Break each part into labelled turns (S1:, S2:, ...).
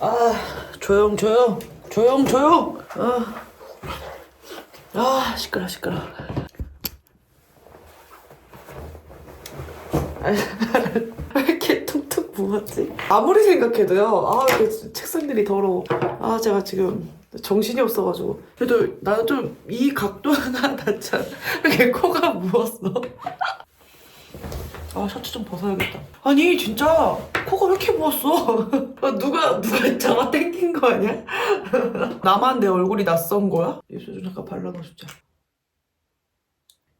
S1: 아 조용 조용. 조용 조용. 아, 아 시끄러 시끄러. 아, 왜 이렇게 퉁퉁 부었지? 아무리 생각해도요. 아 책상들이 더러워. 아 제가 지금 정신이 없어가지고. 그래도 나는 좀 이 각도 하나 낫잖아 이렇게 코가 부었어 아 셔츠 좀 벗어야겠다. 아니 진짜 코가 왜 이렇게 부었어? 아, 누가 누가 잡아 당긴 거 아니야? 나만 내 얼굴이 낯선 거야? 입술 좀 잠깐 발라놓자.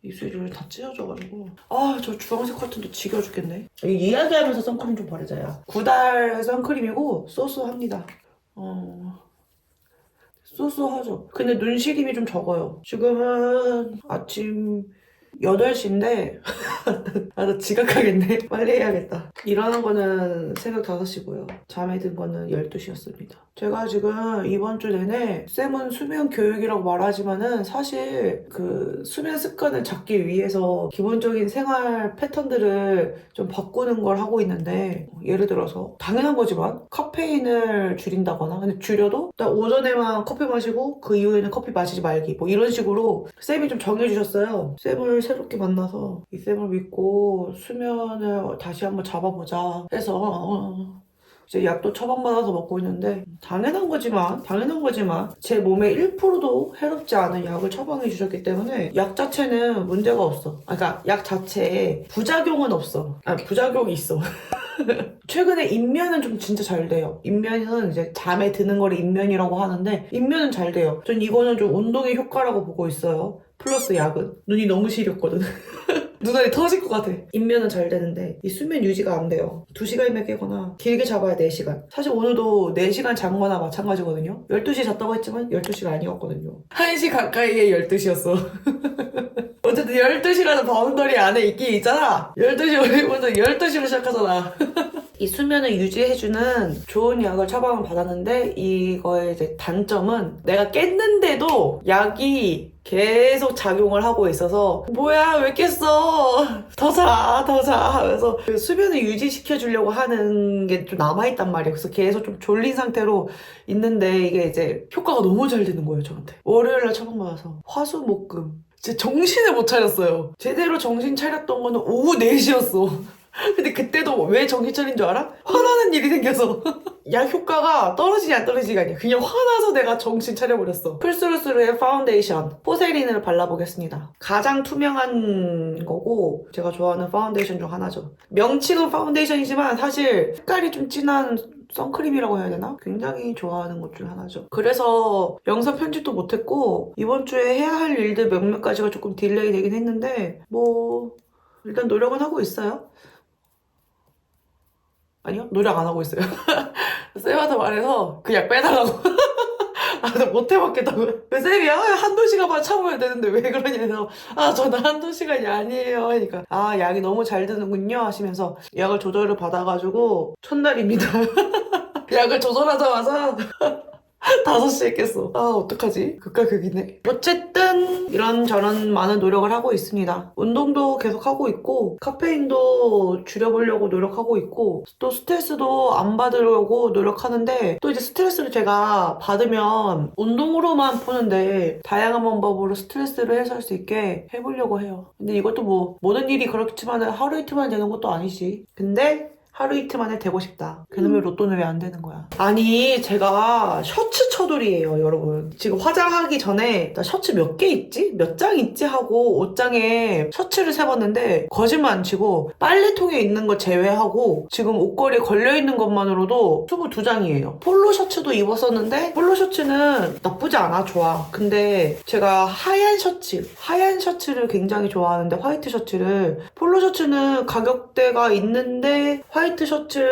S1: 입술이 좀다 찢어져가지고 아 저 주황색 커튼도 지겨 죽겠네. 이 이야기하면서 선크림 좀 바르자야. 구달 선크림이고 소스합니다. 어. 소스하죠. 근데 눈 시림이 좀 적어요. 지금은 아침 8시인데 아, 나 지각하겠네. 빨리 해야겠다. 일어난 거는 새벽 5시고요. 잠에 든 거는 12시였습니다. 제가 지금 이번 주 내내 쌤은 수면 교육이라고 말하지만은 사실 그 수면 습관을 잡기 위해서 기본적인 생활 패턴들을 좀 바꾸는 걸 하고 있는데 예를 들어서 당연한 거지만 카페인을 줄인다거나 근데 줄여도 나 오전에만 커피 마시고 그 이후에는 커피 마시지 말기 뭐 이런 식으로 쌤이 좀 정해주셨어요. 쌤을 새롭게 만나서 이 쌤을 믿고 수면을 다시 한번 잡아보자 해서 어, 이제 약도 처방받아서 먹고 있는데 당연한 거지만 당연한 거지만 제 몸에 1%도 해롭지 않은 약을 처방해 주셨기 때문에 약 자체는 문제가 없어. 아, 그러니까 약 자체에 부작용은 없어. 아 부작용이 있어. 최근에 인면은 좀 진짜 잘 돼요. 인면은 이제 잠에 드는 거를 인면이라고 하는데 인면은 잘 돼요. 전 이거는 좀 운동의 효과라고 보고 있어요. 플러스 약은 눈이 너무 시렸거든. 눈알이 터질 것 같아. 인면은 잘 되는데 이 수면 유지가 안 돼요. 2시간이면 깨거나 길게 잡아야 4시간. 사실 오늘도 4시간 잔 거나 마찬가지거든요. 12시 잤다고 했지만 12시가 아니었거든요. 1시 가까이에 12시였어. 어쨌든 12시라는 바운더리 안에 있긴 있잖아. 12시 우리부터 12시로 시작하잖아. 이 수면을 유지해주는 좋은 약을 처방을 받았는데 이거의 이제 단점은 내가 깼는데도 약이 계속 작용을 하고 있어서 뭐야 왜 깼어? 더 자 더 자 하면서 그 수면을 유지시켜 주려고 하는 게 좀 남아있단 말이에요. 그래서 계속 좀 졸린 상태로 있는데 이게 이제 효과가 너무 잘 되는 거예요 저한테. 월요일날 처방받아서 화수목금. 진짜 정신을 못 차렸어요. 제대로 정신 차렸던 거는 오후 4시였어 근데 그때도 왜 정신 차린 줄 알아? 화나는 일이 생겨서 약 효과가 떨어지지 안 떨어지지가 아니야 그냥 화나서 내가 정신 차려버렸어 풀스루스루의 파운데이션 포세린을 발라보겠습니다 가장 투명한 거고 제가 좋아하는 파운데이션 중 하나죠 명칭은 파운데이션이지만 사실 색깔이 좀 진한 선크림이라고 해야 되나? 굉장히 좋아하는 것 중 하나죠. 그래서 영상 편집도 못했고 이번 주에 해야 할 일들 몇몇 가지가 조금 딜레이 되긴 했는데 뭐 일단 노력은 하고 있어요. 아니요 노력 안 하고 있어요. 쌤한테 말해서 그약 빼달라고. 아, 나못 해먹겠다고. 왜 쌤이, 아, 한두 시간만 참으면 되는데 왜 그러냐 해서, 아, 저는 한두 시간이 아니에요. 하니까, 아, 약이 너무 잘 드는군요. 하시면서 약을 조절을 받아가지고, 첫날입니다. 약을 조절하자마자, 5시에 깼어. 아, 어떡하지? 극과 극이네. 어쨌든, 이런저런 많은 노력을 하고 있습니다. 운동도 계속 하고 있고, 카페인도 줄여보려고 노력하고 있고, 또 스트레스도 안 받으려고 노력하는데, 또 이제 스트레스를 제가 받으면 운동으로만 푸는데, 다양한 방법으로 스트레스를 해소할 수 있게 해보려고 해요. 근데 이것도 뭐, 모든 일이 그렇지만 하루 이틀만 되는 것도 아니지. 근데, 하루 이틀 만에 되고 싶다. 그놈의 로또는 왜 안 되는 거야? 아니, 제가 셔츠 처돌이에요, 여러분. 지금 화장하기 전에 나 셔츠 몇 개 있지? 몇 장 있지? 하고 옷장에 셔츠를 세봤는데 거짓말 안 치고 빨래통에 있는 거 제외하고 지금 옷걸이에 걸려있는 것만으로도 22장이에요. 폴로 셔츠도 입었었는데 폴로 셔츠는 나쁘지 않아, 좋아. 근데 제가 하얀 셔츠, 하얀 셔츠를 굉장히 좋아하는데 화이트 셔츠를 폴로 셔츠는 가격대가 있는데 화이트 셔츠가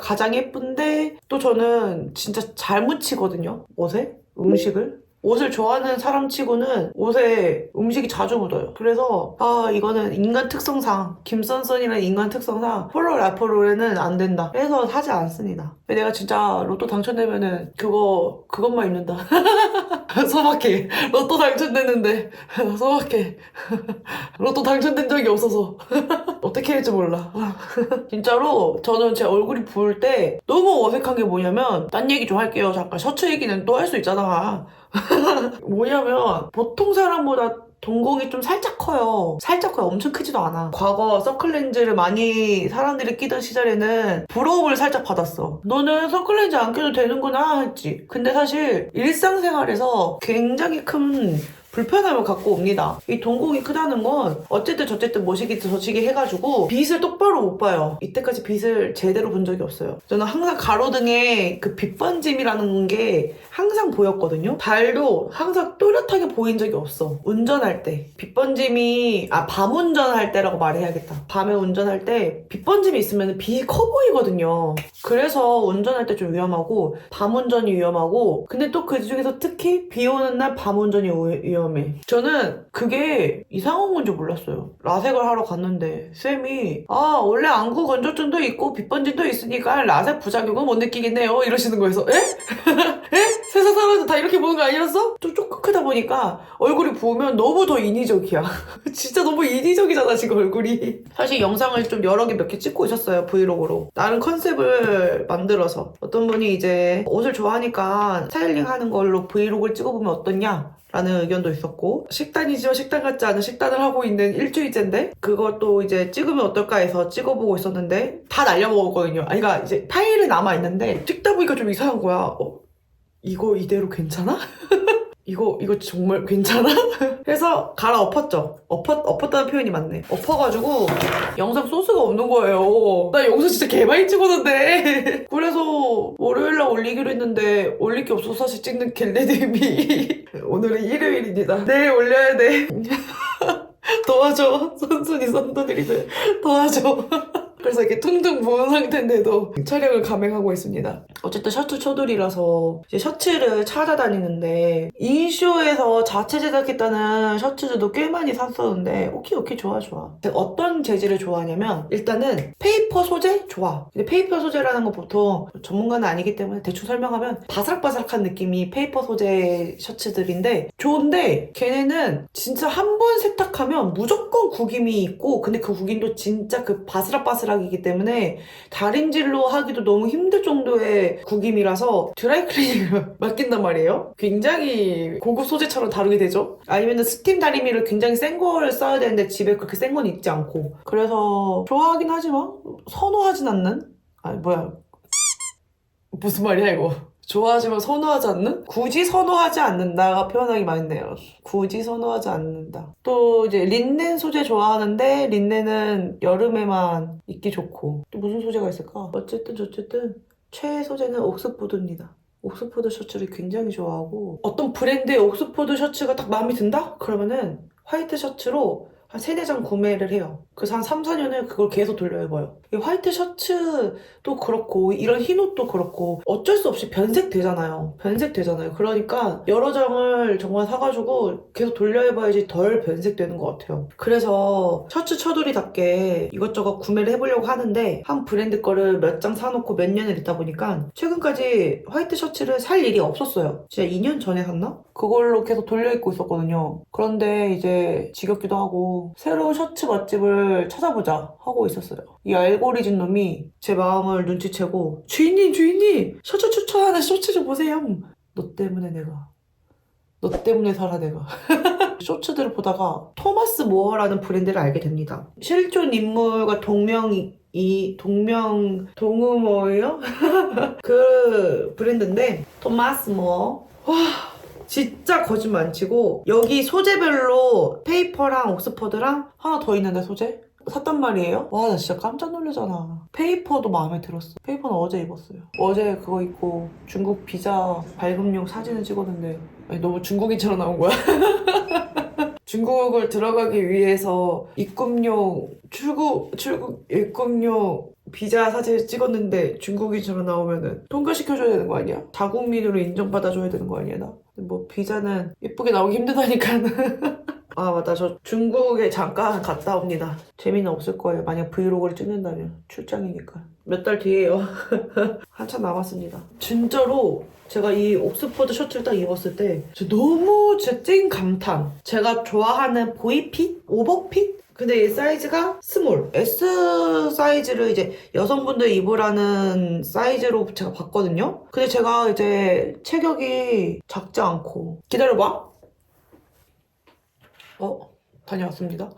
S1: 가장 예쁜데 또 저는 진짜 잘 묻히거든요. 옷에? 음식을 옷을 좋아하는 사람 치고는 옷에 음식이 자주 묻어요. 그래서 아 이거는 인간 특성상 김선선이라는 인간 특성상 폴로 라포로레는 안 된다. 그래서 사지 않습니다. 내가 진짜 로또 당첨되면은 그거 그것만 입는다. 소박해. 로또 당첨됐는데 소박해. 로또 당첨된 적이 없어서 어떻게 할지 몰라. 진짜로 저는 제 얼굴이 부을 때 너무 어색한 게 뭐냐면 딴 얘기 좀 할게요. 잠깐 셔츠 얘기는 또 할 수 있잖아. 뭐냐면 보통 사람보다 동공이 좀 살짝 커요. 살짝 커요. 엄청 크지도 않아. 과거 서클렌즈를 많이 사람들이 끼던 시절에는 부러움을 살짝 받았어. 너는 서클렌즈 안 껴도 되는구나 했지. 근데 사실 일상생활에서 굉장히 큰 불편함을 갖고 옵니다. 이 동공이 크다는 건 어쨌든 저쨌든 뭐시기 저시기 해가지고 빛을 똑바로 못 봐요. 이때까지 빛을 제대로 본 적이 없어요. 저는 항상 가로등에 그 빛번짐이라는 게 항상 보였거든요. 달도 항상 또렷하게 보인 적이 없어. 운전할 때. 빛번짐이, 아, 밤 운전할 때라고 말해야겠다. 밤에 운전할 때 빛번짐이 있으면 빛이 커 보이거든요. 그래서 운전할 때 좀 위험하고, 밤 운전이 위험하고, 근데 또 그 중에서 특히 비 오는 날 밤 운전이 위- 위험해. 저는 그게 이상한 건지 몰랐어요. 라섹을 하러 갔는데, 쌤이, 아, 원래 안구 건조증도 있고 빛번짐도 있으니까 라섹 부작용은 못 느끼겠네요. 이러시는 거여서, 에? 에? 세상 사람들 다 이렇게 보는 거 아니었어? 좀 조금 크다 보니까 얼굴이 부으면 너무 더 인위적이야. 진짜 너무 인위적이잖아, 지금 얼굴이. 사실 영상을 좀 여러 개 몇 개 찍고 있었어요, 브이로그로. 나름 컨셉을 만들어서. 어떤 분이 이제 옷을 좋아하니까 스타일링 하는 걸로 브이로그를 찍어보면 어떻냐? 라는 의견도 있었고 식단이지만 식단 같지 않은 식단을 하고 있는 일주일째인데 그것도 이제 찍으면 어떨까 해서 찍어보고 있었는데 다 날려먹었거든요 아니 그러니까 이제 파일은 남아있는데 찍다 보니까 좀 이상한 거야 어, 이거 이대로 괜찮아? 이거 이거 정말 괜찮아? 그래서 갈아 엎었죠. 엎었 엎었다는 표현이 맞네. 엎어가지고 영상 소스가 없는 거예요. 나 영상 진짜 개 많이 찍었는데 그래서 월요일 날 올리기로 했는데 올릴 게 없어서 사실 찍는 겟레디미 오늘은 일요일입니다. 내일 올려야 돼. 도와줘. 선순이 선도들이들 도와줘. 그래서 이렇게 퉁퉁 부은 상태인데도 촬영을 감행하고 있습니다. 어쨌든 셔츠 초돌이라서 셔츠를 찾아다니는데 인쇼에서 자체 제작했다는 셔츠들도 꽤 많이 샀었는데 오케이 오케이 좋아 좋아. 어떤 재질을 좋아하냐면 일단은 페이퍼 소재 좋아. 근데 페이퍼 소재라는 건 보통 전문가는 아니기 때문에 대충 설명하면 바삭바삭한 느낌이 페이퍼 소재 셔츠들인데 좋은데 걔네는 진짜 한 번 세탁하면 무조건 구김이 있고 근데 그 구김도 진짜 그 바스락바스락이기 때문에 다림질로 하기도 너무 힘들 정도의 구김이라서 드라이클리닝을 맡긴단 말이에요. 굉장히 고급 소재처럼 다루게 되죠. 아니면 스팀 다리미를 굉장히 센 걸 써야 되는데 집에 그렇게 센 건 있지 않고 그래서 좋아하긴 하지만 선호하진 않는 아니 뭐야 무슨 말이야 이거 좋아하지만 선호하지 않는? 굳이 선호하지 않는다가 표현하기 많네요. 굳이 선호하지 않는다. 또 이제 린넨 소재 좋아하는데 린넨은 여름에만 입기 좋고 또 무슨 소재가 있을까? 어쨌든 저쨌든 최애 소재는 옥스포드입니다. 옥스포드 셔츠를 굉장히 좋아하고 어떤 브랜드의 옥스포드 셔츠가 딱 마음에 든다? 그러면은 화이트 셔츠로 한 3, 4장 구매를 해요. 그래서 한 3, 4년을 그걸 계속 돌려 입어요. 이 화이트 셔츠도 그렇고 이런 흰 옷도 그렇고 어쩔 수 없이 변색되잖아요. 변색되잖아요. 그러니까 여러 장을 정말 사가지고 계속 돌려 입어야지 덜 변색되는 것 같아요. 그래서 셔츠 처돌이답게 이것저것 구매를 해보려고 하는데 한 브랜드 거를 몇 장 사놓고 몇 년을 입다 보니까 최근까지 화이트 셔츠를 살 일이 없었어요. 진짜 2년 전에 샀나? 그걸로 계속 돌려 입고 있었거든요. 그런데 이제 지겹기도 하고 새로운 셔츠 맛집을 찾아보자 하고 있었어요. 이 알고리즘 놈이 제 마음을 눈치채고 주인님 주인님 셔츠 추천하는 셔츠 좀 보세요. 너 때문에 내가 너 때문에 살아 내가 쇼츠들을 보다가 토마스 모어라는 브랜드를 알게 됩니다. 실존 인물과 동명이 이 동명 동음어예요? 그 브랜드인데 토마스 모어 와 진짜 거짓말 안 치고 여기 소재별로 페이퍼랑 옥스퍼드랑 하나 더 있는데 소재 샀단 말이에요. 와 나 진짜 깜짝 놀라잖아. 페이퍼도 마음에 들었어. 페이퍼는 어제 입었어요. 어제 그거 입고 중국 비자 발급용 사진을 찍었는데 아니, 너무 중국인처럼 나온 거야. 중국을 들어가기 위해서 입국용 출국 출국 입국용 비자 사진을 찍었는데 중국인처럼 나오면은 통과시켜줘야 되는 거 아니야? 자국민으로 인정받아줘야 되는 거 아니야 나? 뭐 비자는 예쁘게 나오기 힘들다니까. 아 맞다 저 중국에 잠깐 갔다 옵니다. 재미는 없을 거예요. 만약 브이로그를 찍는다면 출장이니까 몇 달 뒤에요. 한참 남았습니다. 진짜로 제가 이 옥스퍼드 셔츠를 딱 입었을 때 너무 진짜 찐 감탄. 제가 좋아하는 보이핏, 오버핏 근데 이 사이즈가 스몰. S 사이즈를 이제 여성분들 입으라는 사이즈로 제가 봤거든요. 근데 제가 이제 체격이 작지 않고. 기다려봐. 어? 다녀왔습니다.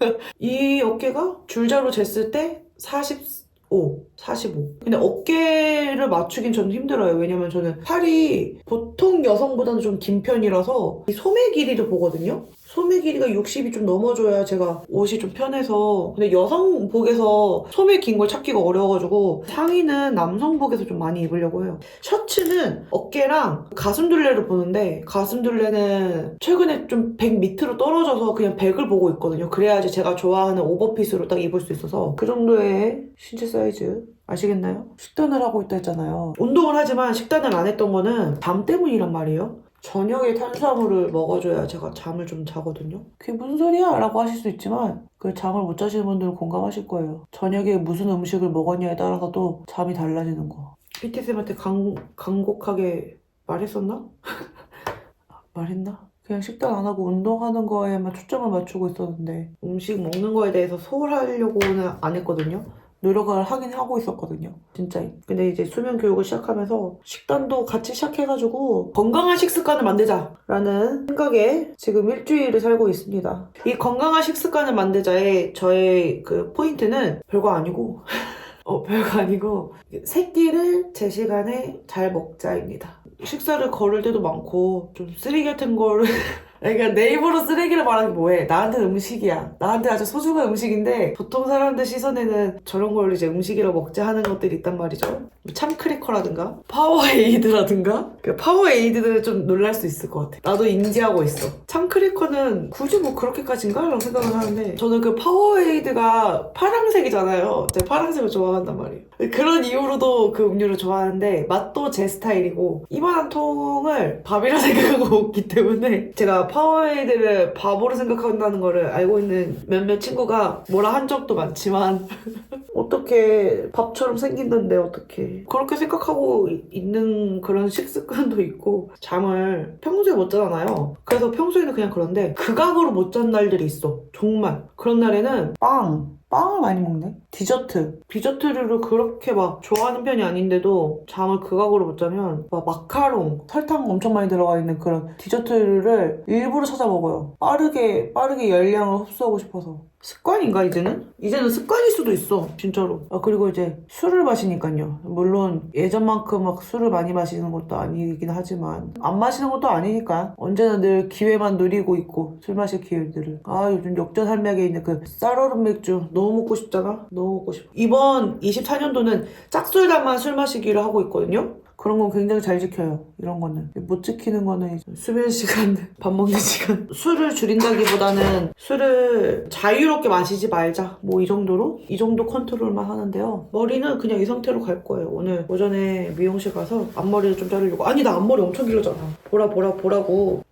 S1: 이 어깨가 줄자로 쟀을 때 45, 45. 근데 어깨를 맞추긴 저는 힘들어요. 왜냐면 저는 팔이 보통 여성보다는 좀 긴 편이라서 이 소매 길이를 보거든요. 소매 길이가 60이 좀 넘어줘야 제가 옷이 좀 편해서 근데 여성복에서 소매 긴 걸 찾기가 어려워가지고 상의는 남성복에서 좀 많이 입으려고 해요. 셔츠는 어깨랑 가슴 둘레를 보는데 가슴 둘레는 최근에 좀 100 밑으로 떨어져서 그냥 100을 보고 있거든요. 그래야지 제가 좋아하는 오버핏으로 딱 입을 수 있어서 그 정도의 신체 사이즈 아시겠나요? 식단을 하고 있다 했잖아요. 운동을 하지만 식단을 안 했던 거는 밤 때문이란 말이에요. 저녁에 탄수화물을 먹어줘야 제가 잠을 좀 자거든요. 그게 무슨 소리야? 라고 하실 수 있지만 그 잠을 못 자시는 분들은 공감하실 거예요. 저녁에 무슨 음식을 먹었냐에 따라서도 잠이 달라지는 거. PT쌤한테 강, 강곡하게 말했었나? 말했나? 그냥 식단 안 하고 운동하는 거에만 초점을 맞추고 있었는데 음식 먹는 거에 대해서 소홀하려고는 안 했거든요. 노력을 하긴 하고 있었거든요. 진짜. 근데 이제 수면 교육을 시작하면서 식단도 같이 시작해가지고 건강한 식습관을 만들자라는 생각에 지금 일주일을 살고 있습니다. 이 건강한 식습관을 만들자의 저의 그 포인트는 별거 아니고 어, 별거 아니고 새끼를 제 시간에 잘 먹자입니다. 식사를 거를 때도 많고 좀 쓰레기 같은 거를 그러니까 내 입으로 쓰레기를 말하는 게 뭐해? 나한테는 음식이야. 나한테 아주 소중한 음식인데 보통 사람들 시선에는 저런 걸 이제 음식이라고 먹자 하는 것들이 있단 말이죠. 뭐 참크래커라든가 파워에이드라든가 그 파워에이드는 좀 놀랄 수 있을 것 같아. 나도 인지하고 있어. 참크래커는 굳이 뭐 그렇게까지인가? 라고 생각을 하는데 저는 그 파워에이드가 파란색이잖아요. 제가 파란색을 좋아한단 말이에요. 그런 이유로도 그 음료를 좋아하는데 맛도 제 스타일이고 이만한 통을 밥이라 생각하고 먹기 때문에 제가 파워에이드를 바보로 생각한다는 거를 알고 있는 몇몇 친구가 뭐라 한 적도 많지만 어떻게 밥처럼 생긴던데 어떻게. 그렇게 생각하고 이- 있는 그런 식습관도 있고 잠을 평소에 못 자잖아요. 그래서 평소에는 그냥 그런데 극악으로 못 잔 날들이 있어. 정말 그런 날에는 빵 빵을 많이 먹네 디저트. 디저트를 그렇게 막 좋아하는 편이 아닌데도 잠을 극악으로 못 자면 막 마카롱 설탕 엄청 많이 들어가 있는 그런 디저트를 일부러 찾아 먹어요. 빠르게 빠르게 열량을 흡수하고 싶어서. 습관인가 이제는? 이제는 습관일 수도 있어 진짜로. 아 그리고 이제 술을 마시니까요. 물론 예전만큼 막 술을 많이 마시는 것도 아니긴 하지만 안 마시는 것도 아니니까 언제나 늘 기회만 누리고 있고 술 마실 기회들을. 아 요즘 역전산맥에 있는 그 쌀얼음 맥주 너무 먹고 싶잖아? 너무 먹고 싶어 이번 24년도는 짝술단만 술 마시기를 하고 있거든요 그런 건 굉장히 잘 지켜요. 이런 거는. 못 지키는 거는 이제 수면 시간, 밥 먹는 시간. 술을 줄인다기보다는 술을 자유롭게 마시지 말자. 뭐 이 정도로? 이 정도 컨트롤만 하는데요. 머리는 그냥 이 상태로 갈 거예요. 오늘 오전에 미용실 가서 앞머리를 좀 자르려고. 아니, 나 앞머리 엄청 길었잖아. 보라, 보라, 보라고.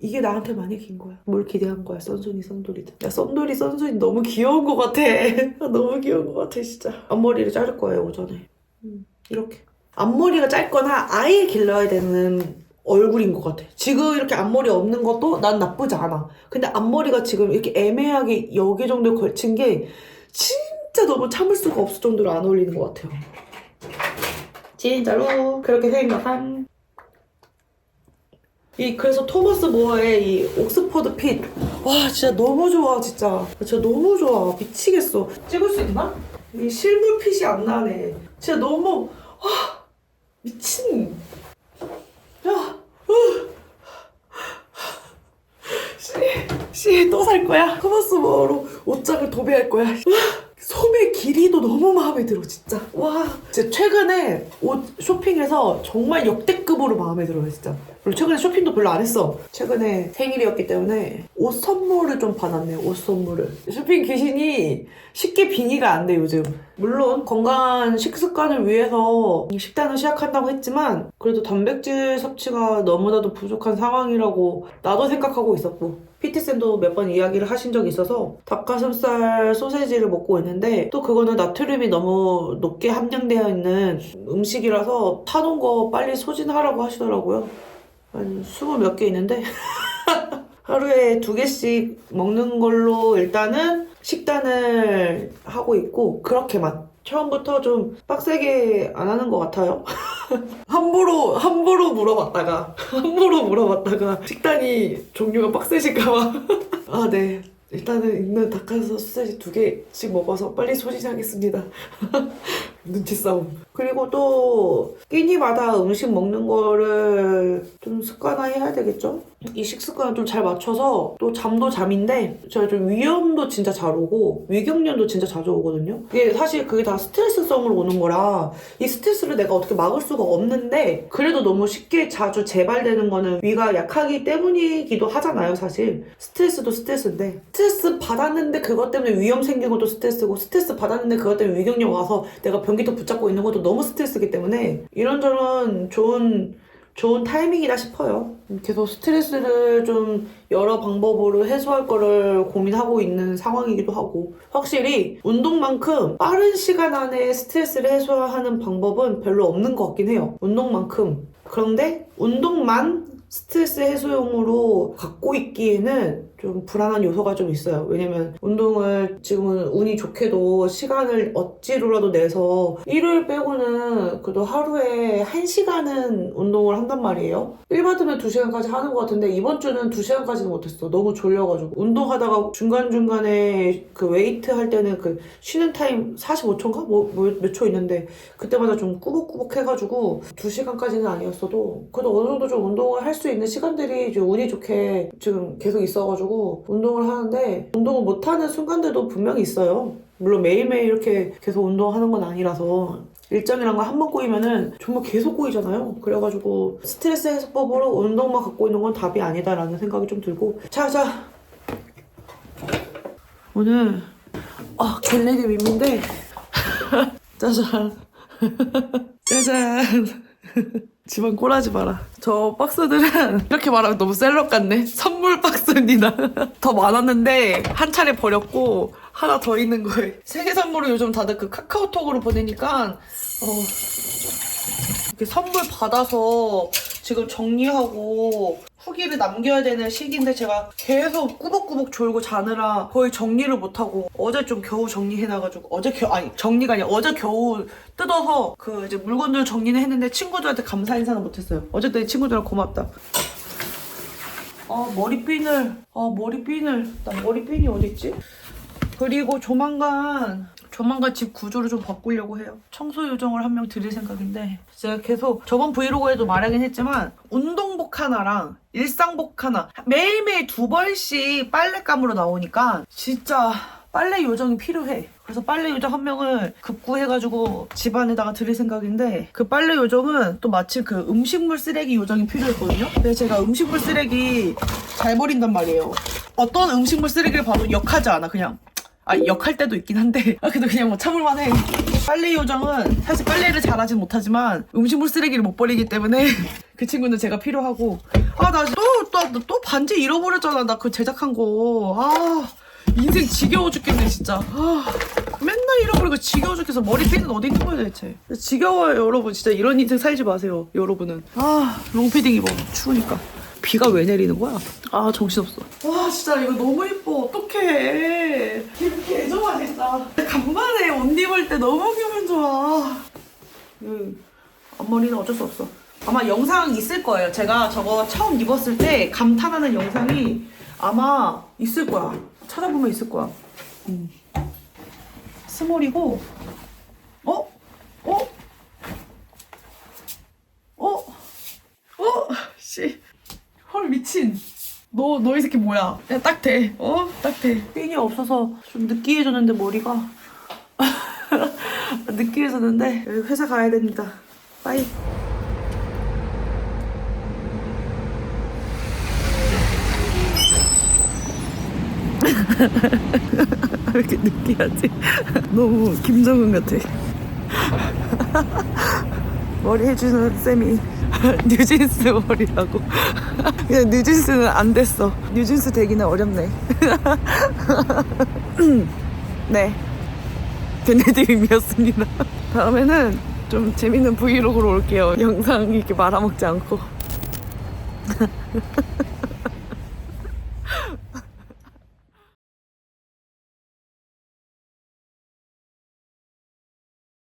S1: 이게 나한테 많이 긴 거야. 뭘 기대한 거야, 썬순이, 썬돌이든. 야, 썬돌이, 썬순이 너무 귀여운 것 같아. 너무 귀여운 것 같아, 진짜. 앞머리를 자를 거예요, 오전에. 음, 이렇게. 앞머리가 짧거나 아예 길러야 되는 얼굴인 것 같아. 지금 이렇게 앞머리 없는 것도 난 나쁘지 않아. 근데 앞머리가 지금 이렇게 애매하게 여기 정도에 걸친 게 진짜 너무 참을 수가 없을 정도로 안 어울리는 것 같아요. 진짜로 그렇게 생각한 이 그래서 토마스 모어의 이 옥스퍼드 핏. 와 진짜 너무 좋아 진짜. 진짜 너무 좋아 미치겠어. 찍을 수 있나? 이 실물 핏이 안 나네. 진짜 너무 와 미친. 야. 씨, 씨, 또 살 거야. 토마스 모어로 옷장을 도배할 거야. 와, 소매 길이도 너무 마음에 들어 진짜. 와. 진짜 최근에 옷 쇼핑해서 정말 역대급으로 마음에 들어요 진짜. 그리고 최근에 쇼핑도 별로 안 했어. 최근에 생일이었기 때문에 옷 선물을 좀 받았네 옷 선물을. 쇼핑 귀신이 쉽게 빙의가 안 돼 요즘. 물론 건강한 식습관을 위해서 식단을 시작한다고 했지만 그래도 단백질 섭취가 너무나도 부족한 상황이라고 나도 생각하고 있었고 PT쌤도 몇 번 이야기를 하신 적이 있어서 닭가슴살 소세지를 먹고 있는데 또 그거는 나트륨이 너무 높게 함량되어 있는 음식이라서 타놓은 거 빨리 소진하라고 하시더라고요. 한 스물 몇개 있는데 하루에 두 개씩 먹는 걸로 일단은 식단을 하고 있고 그렇게만 처음부터 좀 빡세게 안 하는 것 같아요. 함부로 함부로 물어봤다가 함부로 물어봤다가 식단이 종류가 빡세실까봐. 아 네. 일단은 있는 닭가슴살 소세지 두 개씩 먹어서 빨리 소진하겠습니다 눈치 싸움. 그리고 또 끼니마다 음식 먹는 거를 좀 습관화해야 되겠죠? 이 식습관을 좀 잘 맞춰서 또 잠도 잠인데 제가 좀 위염도 진짜 잘 오고 위경련도 진짜 자주 오거든요. 이게 사실 그게 다 스트레스성으로 오는 거라 이 스트레스를 내가 어떻게 막을 수가 없는데 그래도 너무 쉽게 자주 재발되는 거는 위가 약하기 때문이기도 하잖아요 사실. 스트레스도 스트레스인데. 스트레스 받았는데 그것 때문에 위염 생긴 것도 스트레스고 스트레스 받았는데 그것 때문에 위경련 와서 내가 변기도 붙잡고 있는 것도 너무 스트레스기 때문에 이런저런 좋은 좋은 타이밍이다 싶어요. 계속 스트레스를 좀 여러 방법으로 해소할 거를 고민하고 있는 상황이기도 하고 확실히 운동만큼 빠른 시간 안에 스트레스를 해소하는 방법은 별로 없는 것 같긴 해요. 운동만큼. 그런데 운동만 스트레스 해소용으로 갖고 있기에는 좀 불안한 요소가 좀 있어요. 왜냐면 운동을 지금은 운이 좋게도 시간을 억지로라도 내서 일요일 빼고는 그래도 하루에 1시간은 운동을 한단 말이에요. 일 받으면 2시간까지 하는 것 같은데 이번 주는 2시간까지는 못했어. 너무 졸려가지고. 운동하다가 중간중간에 그 웨이트 할 때는 그 쉬는 타임 45초인가? 뭐, 몇초 있는데 그때마다 좀 꾸벅꾸벅 해가지고 2시간까지는 아니었어도 그래도 어느 정도 좀 운동을 할 수 있는 시간들이 좀 운이 좋게 지금 계속 있어가지고 운동을 하는데 운동을 못하는 순간들도 분명히 있어요. 물론 매일매일 이렇게 계속 운동하는 건 아니라서 일정이란 거한번 꼬이면은 정말 계속 꼬이잖아요. 그래가지고 스트레스 해소법으로 운동만 갖고 있는 건 답이 아니다라는 생각이 좀 들고. 자자. 오늘 아 겟레디 밈인데. 짜잔 짜잔 집안 꼴하지 마라. 저 박스들은 이렇게 말하면 너무 셀럽 같네. 선물 박스입니다. 더 많았는데 한 차례 버렸고 하나 더 있는 거예요. 생일 선물을 요즘 다들 그 카카오톡으로 보내니까 어, 이렇게 선물 받아서 지금 정리하고 후기를 남겨야 되는 시기인데 제가 계속 꾸벅꾸벅 졸고 자느라 거의 정리를 못하고 어제 좀 겨우 정리해놔가지고 어제 겨 아니 정리가 아니라 어제 겨우 뜯어서 그 이제 물건들 정리는 했는데 친구들한테 감사 인사는 못했어요. 어쨌든 친구들은 고맙다. 아 머리핀을 아 머리핀을 나 머리핀이 어딨지? 그리고 조만간 조만간 집 구조를 좀 바꾸려고 해요. 청소 요정을 한 명 드릴 생각인데 제가 계속 저번 브이로그에도 말하긴 했지만 운동복 하나랑 일상복 하나 매일매일 두 벌씩 빨래감으로 나오니까 진짜 빨래 요정이 필요해. 그래서 빨래 요정 한 명을 급구해가지고 집안에다가 드릴 생각인데 그 빨래 요정은 또 마침 그 음식물 쓰레기 요정이 필요했거든요. 그래서 제가 음식물 쓰레기 잘 버린단 말이에요. 어떤 음식물 쓰레기를 봐도 역하지 않아 그냥 아 역할 때도 있긴 한데. 아 근데 그냥 뭐 참을만해. 빨래 요정은 사실 빨래를 잘하진 못하지만 음식물 쓰레기를 못 버리기 때문에 그 친구는 제가 필요하고. 아 나 또 또 또 반지 잃어버렸잖아. 나 그 제작한 거아 인생 지겨워 죽겠네 진짜. 아 맨날 잃어버리고 지겨워 죽겠어. 머리핀은 어디 있는 거야 대체? 지겨워요 여러분. 진짜 이런 인생 살지 마세요 여러분은. 아 롱패딩 입어. 추우니까 비가 왜 내리는 거야? 아 정신없어. 와 진짜 이거 너무 예뻐. 어떡해. 개좋아 진짜 간만에 옷 입을 때 너무 기분 좋아. 음, 앞머리는 어쩔 수 없어. 아마 영상 있을 거예요. 제가 저거 처음 입었을 때 감탄하는 영상이 아마 있을 거야. 찾아보면 있을 거야. 음. 스몰이고 어? 어? 어? 어? 씨 헐 미친 너 너 이 새끼 뭐야 야 딱 돼 어? 딱돼 핀이 없어서 좀 느끼해졌는데 머리가 있었는데 여기 회사 가야 됩니다. 빠이. 왜 이렇게 느끼하지? 너무 김정은 같아. 머리 해주는 쌤이 뉴진스 머리라고. 그냥 뉴진스는 안 됐어. 뉴진스 되기는 어렵네. 네. 베네드림이었습니다. 다음에는 좀 재밌는 브이로그로 올게요. 영상 이렇게 말아먹지 않고.